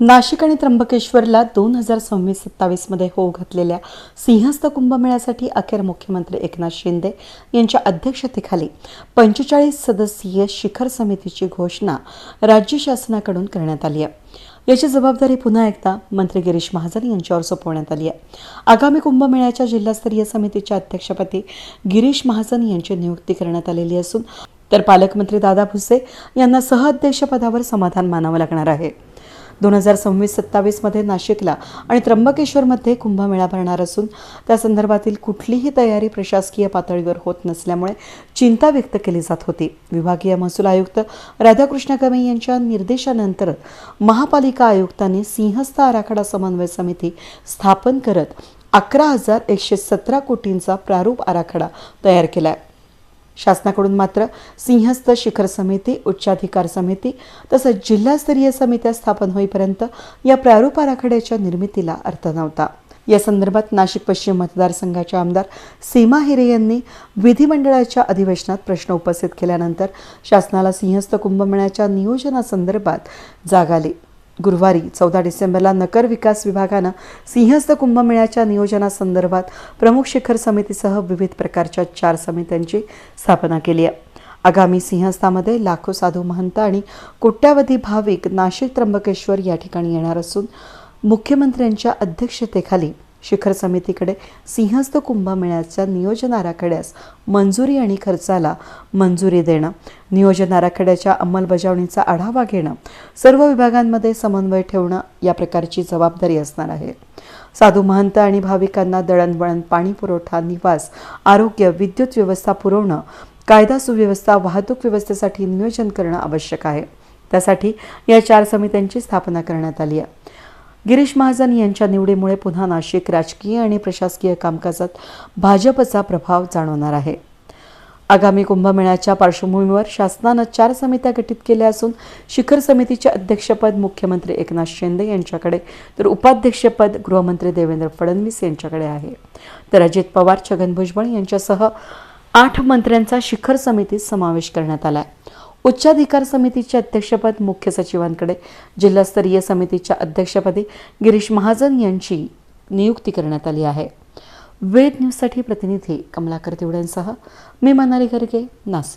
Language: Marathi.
नाशिक आणि त्र्यंबकेश्वरला दोन हजार सव्वीस सत्तावीसमध्ये होऊ घातलेल्या सिंहस्थ कुंभमेळ्यासाठी अखेर मुख्यमंत्री एकनाथ शिंदे यांच्या अध्यक्षतेखाली पंचेचाळीस सदस्यीय शिखर समितीची घोषणा राज्य शासनाकडून करण्यात आली आहे. याची जबाबदारी पुन्हा एकदा मंत्री गिरीश महाजन यांच्यावर सोपवण्यात आली आहे. आगामी कुंभमेळ्याच्या जिल्हास्तरीय समितीच्या अध्यक्षपदी गिरीश महाजन यांची नियुक्ती करण्यात आलेली असून तर पालकमंत्री दादा भुसे यांना सहअध्यक्षपदावर समाधान मानावं लागणार आहे. दोन हजार सव्वीस सत्तावीसमध्ये नाशिकला आणि त्र्यंबकेश्वरमध्ये कुंभमेळा भरणार असून त्या संदर्भातील कुठलीही तयारी प्रशासकीय पातळीवर होत नसल्यामुळे चिंता व्यक्त केली जात होती. विभागीय महसूल आयुक्त राधाकृष्ण कमे यांच्या निर्देशानंतर महापालिका आयुक्तांनी सिंहस्थ आराखडा समन्वय समिती स्थापन करत अकरा हजार एकशे सतरा कोटींचा प्रारूप आराखडा तयार केला आहे शासनाकडून मात्र सिंहस्थ शिखर समिती उच्चाधिकार समिती तसंच जिल्हास्तरीय समित्या स्थापन होईपर्यंत या प्रारूप आराखड्याच्या निर्मितीला अर्थ नव्हता. या संदर्भात नाशिक पश्चिम मतदारसंघाच्या आमदार सीमा हिरे यांनी विधिमंडळाच्या अधिवेशनात प्रश्न उपस्थित केल्यानंतर शासनाला सिंहस्थ कुंभमेळ्याच्या नियोजनासंदर्भात जाग आली. गुरुवारी चौदा डिसेंबरला नकर विकास विभागानं सिंहस्थ कुंभमेळ्याच्या नियोजनासंदर्भात प्रमुख शिखर समितीसह विविध प्रकारच्या चार समित्यांची स्थापना केली आहे. आगामी सिंहस्थामध्ये लाखो साधू महंत आणि कोट्यावधी भाविक नाशिक त्र्यंबकेश्वर या ठिकाणी येणार असून मुख्यमंत्र्यांच्या अध्यक्षतेखाली शिखर समितीकडे सिंहस्थ कुंभमेळ्याच्या नियोजन आराखड्यास मंजुरी आणि खर्चाला मंजुरी देणं नियोजन आराखड्याच्या अंमलबजावणीचा आढावा घेणं सर्व विभागांमध्ये समन्वय ठेवणं या प्रकारची जबाबदारी असणार आहे. साधू महंत आणि भाविकांना दळणवळण पाणी पुरवठा निवास आरोग्य विद्युत व्यवस्था पुरवणं कायदा सुव्यवस्था वाहतूक व्यवस्थेसाठी नियोजन करणं आवश्यक आहे. त्यासाठी या चार समित्यांची स्थापना करण्यात आली आहे. गिरीश महाजन यांच्या निवडीमुळे पुन्हा नाशिक राजकीय आणि प्रशासकीय कामकाजात भाजपचा प्रभाव जाणवणार आहे. आगामी कुंभमेळ्याच्या पार्श्वभूमीवर शासनानं चार समित्या गठीत केल्या असून शिखर समितीचे अध्यक्षपद मुख्यमंत्री एकनाथ शिंदे यांच्याकडे तर उपाध्यक्षपद गृहमंत्री देवेंद्र फडणवीस यांच्याकडे आहे. तर अजित पवार छगन भुजबळ यांच्यासह आठ मंत्र्यांचा शिखर समितीत समावेश करण्यात आला आहे उच्चाधिकार समितीचे अध्यक्षपद मुख्य सचिवांकडे जिल्हास्तरीय समितीच्या अध्यक्षपदी गिरीश महाजन यांची नियुक्ती करण्यात आली आहे. वेद न्यूजसाठी प्रतिनिधी कमलाकर तिवड्यांसह मी मनाली गर्गे नाशिक.